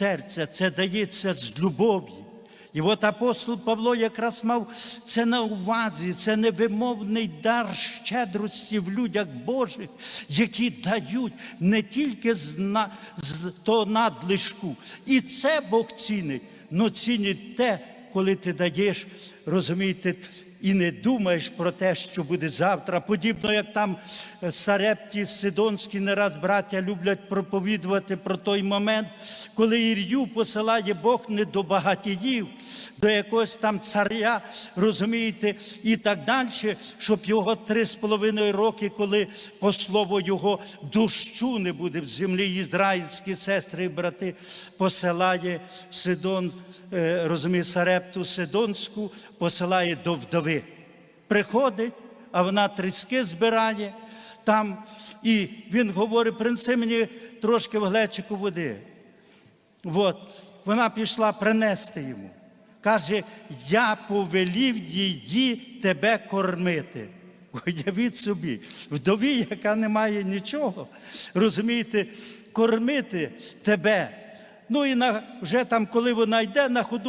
серця, це дається з любові. І от апостол Павло якраз мав це на увазі, це невимовний дар щедрості в людях Божих, які дають не тільки з, того надлишку. І це Бог цінить, але цінить те, коли ти даєш, розумієте, і не думаєш про те, що буде завтра. Подібно як там е, Сарепті Сидонські не раз браття люблять проповідувати про той момент, коли Ір'ю посилає Бог не до багатіїв, до якогось там царя, розумієте, і так далі, щоб його три з половиною роки, коли по слову його дощу не буде в землі, ізраїльські сестри і брати посилає Сидон, е, розуміє, Сарепту Сидонську, посилає до вдови. Приходить, а вона тріски збирає там, і він говорить, принеси мені трошки в глечику води. От, вона пішла принести йому. Каже, я повелів її тебе кормити. Уявіть собі, вдові, яка не має нічого, розумієте, кормити тебе. Ну і на, вже там, коли вона йде на ходу.